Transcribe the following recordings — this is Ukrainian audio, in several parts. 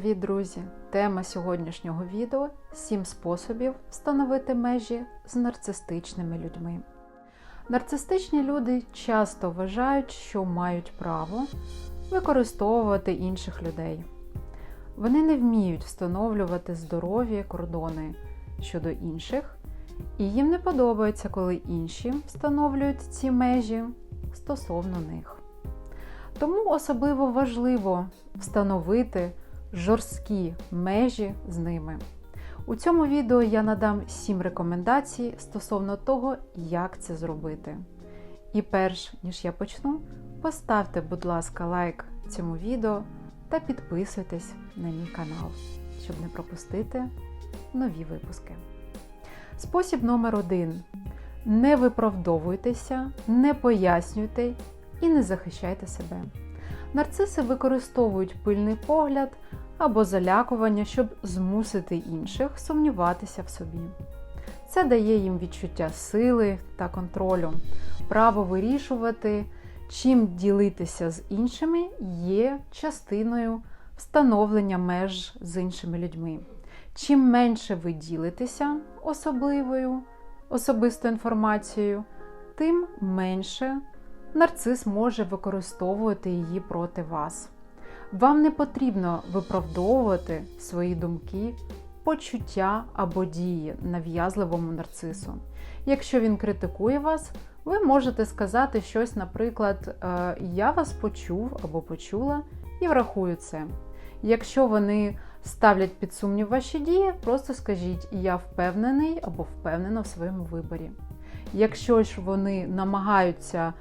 Привіт, друзі! Тема сьогоднішнього відео 7 способів встановити межі з нарцистичними людьми. Нарцистичні люди часто вважають, що мають право використовувати інших людей. Вони не вміють встановлювати здорові кордони щодо інших, і їм не подобається, коли інші встановлюють ці межі стосовно них. Тому особливо важливо встановити жорсткі межі з ними. У цьому відео я надам 7 рекомендацій стосовно того, як це зробити. І перш ніж я почну, поставте, будь ласка, лайк цьому відео та підписуйтесь на мій канал, щоб не пропустити нові випуски. Спосіб номер один: не виправдовуйтеся, не пояснюйте і не захищайте себе. Нарциси використовують пильний погляд або залякування, щоб змусити інших сумніватися в собі. Це дає їм відчуття сили та контролю, право вирішувати, чим ділитися з іншими є частиною встановлення меж з іншими людьми. Чим менше ви ділитеся особливою, особистою інформацією, тим менше нарцис може використовувати її проти вас. Вам не потрібно виправдовувати свої думки, почуття або дії нав'язливому нарцису. Якщо він критикує вас, ви можете сказати щось, наприклад, «Е, Я вас почув або почула і врахую це. Якщо вони ставлять під сумнів ваші дії, просто скажіть Я впевнений або впевнена в своєму виборі. Якщо ж вони намагаються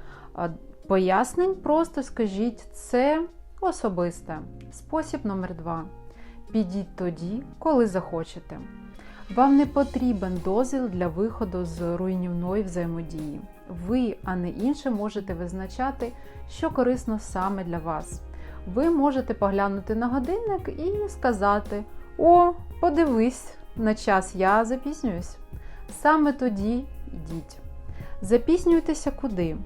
пояснень, просто скажіть це особисте. Спосіб номер два. Підіть тоді, коли захочете. Вам не потрібен дозвіл для виходу з руйнівної взаємодії. Ви, а не інше, можете визначати, що корисно саме для вас. Ви можете поглянути на годинник і сказати: О, подивись, на час я запізнююсь. Саме тоді йдіть. Запізнюйтеся куди?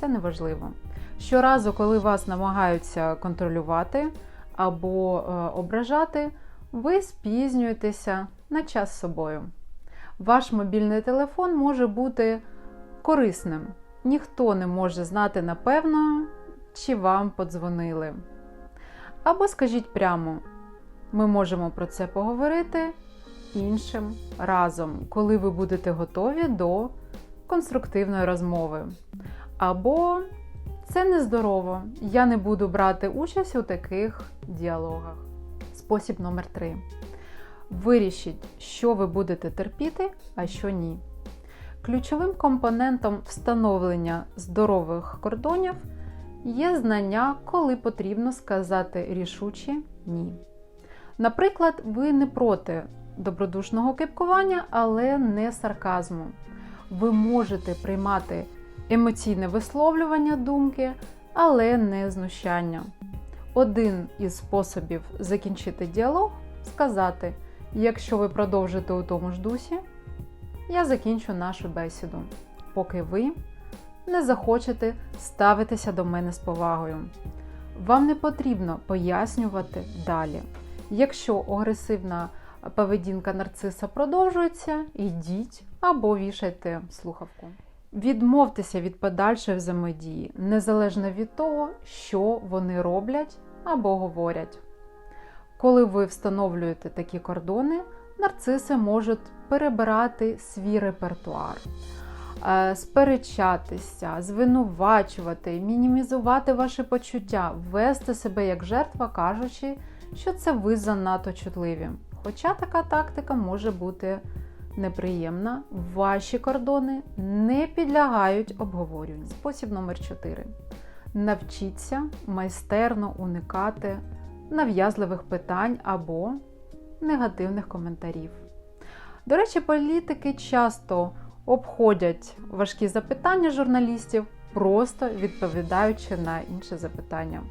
Це неважливо. Щоразу, коли вас намагаються контролювати або е, ображати, ви спізнюєтеся на час з собою. Ваш мобільний телефон може бути корисним. Ніхто не може знати напевно, чи вам подзвонили. Або скажіть прямо, ми можемо про це поговорити іншим разом, коли ви будете готові до конструктивної розмови. Або це нездорово, я не буду брати участь у таких діалогах. Спосіб номер 3. Вирішіть, що ви будете терпіти, а що ні. Ключовим компонентом встановлення здорових кордонів є знання, коли потрібно сказати рішуче ні. Наприклад, ви не проти добродушного кипкування, але не сарказму. Ви можете приймати емоційне висловлювання думки, але не знущання. Один із способів закінчити діалог сказати: якщо ви продовжите у тому ж дусі, я закінчу нашу бесіду, поки ви не захочете ставитися до мене з повагою. Вам не потрібно пояснювати далі. Якщо агресивна поведінка нарциса продовжується, йдіть або вішайте слухавку. Відмовтеся від подальшої взаємодії, незалежно від того, що вони роблять або говорять. Коли ви встановлюєте такі кордони, нарциси можуть перебирати свій репертуар, е, сперечатися, звинувачувати, мінімізувати ваші почуття, вести себе як жертва, кажучи, що це ви занадто чутливі. Хоча така тактика може бути неприємна, ваші кордони не підлягають обговорюванню. Спосіб номер 4. Навчіться майстерно уникати нав'язливих питань або негативних коментарів. До речі, політики часто обходять важкі запитання журналістів, просто відповідаючи на інші запитання.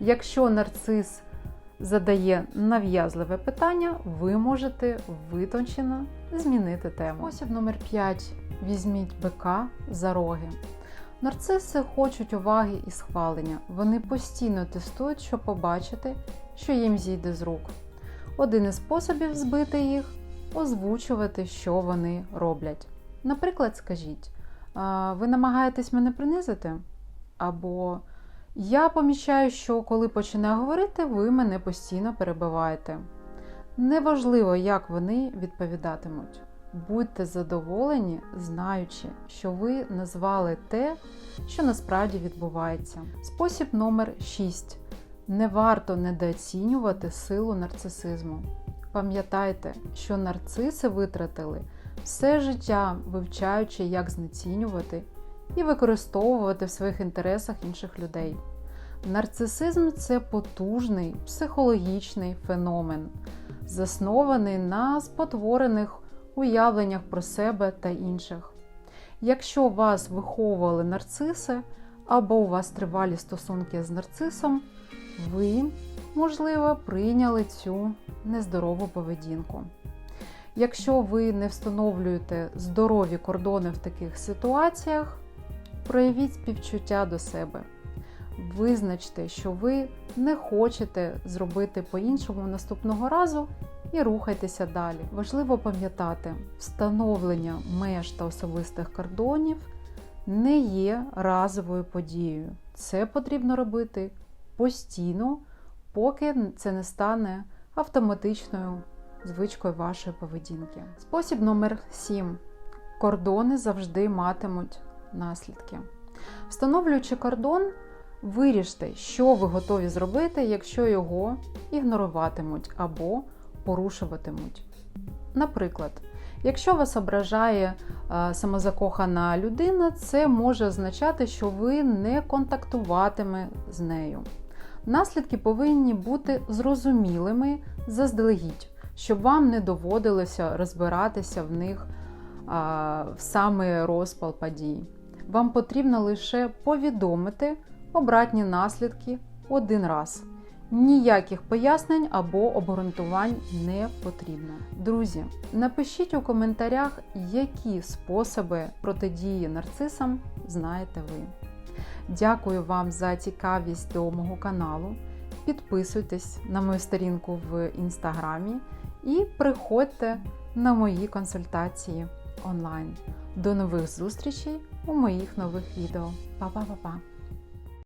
Якщо нарцис задає нав'язливе питання, ви можете витончено змінити тему. Спосіб номер 5. Візьміть бика за роги. Нарциси хочуть уваги і схвалення. Вони постійно тестують, щоб побачити, що їм зійде з рук. Один із способів збити їх озвучувати, що вони роблять. Наприклад, скажіть: ви намагаєтесь мене принизити? Або я помічаю, що коли починаю говорити, ви мене постійно перебиваєте. Неважливо, як вони відповідатимуть. Будьте задоволені, знаючи, що ви назвали те, що насправді відбувається. Спосіб номер 6. Не варто недооцінювати силу нарцисизму. Пам'ятайте, що нарциси витратили все життя, вивчаючи, як знецінювати і використовувати в своїх інтересах інших людей. Нарцисизм це потужний психологічний феномен, заснований на спотворених уявленнях про себе та інших. Якщо вас виховували нарциси, або у вас тривалі стосунки з нарцисом, ви, можливо, прийняли цю нездорову поведінку. Якщо ви не встановлюєте здорові кордони в таких ситуаціях, проявіть співчуття до себе. Визначте, що ви не хочете зробити по-іншому наступного разу і рухайтеся далі. Важливо пам'ятати, встановлення меж та особистих кордонів не є разовою подією. Це потрібно робити постійно, поки це не стане автоматичною звичкою вашої поведінки. Спосіб номер 7. Кордони завжди матимуть наслідки. Встановлюючи кордон, виріште, що ви готові зробити, якщо його ігноруватимуть або порушуватимуть. Наприклад, якщо вас ображає е, самозакохана людина, це може означати, що ви не контактуватиме з нею. Наслідки повинні бути зрозумілими заздалегідь, щоб вам не доводилося розбиратися в них в саме розпал подій. Вам потрібно лише повідомити обратні наслідки один раз. Ніяких пояснень або обґрунтувань не потрібно. Друзі, напишіть у коментарях, які способи протидії нарцисам знаєте ви. Дякую вам за цікавість до мого каналу. Підписуйтесь на мою сторінку в інстаграмі і приходьте на мої консультації онлайн. До нових зустрічей у моїх нових відео. Па-па-па-па!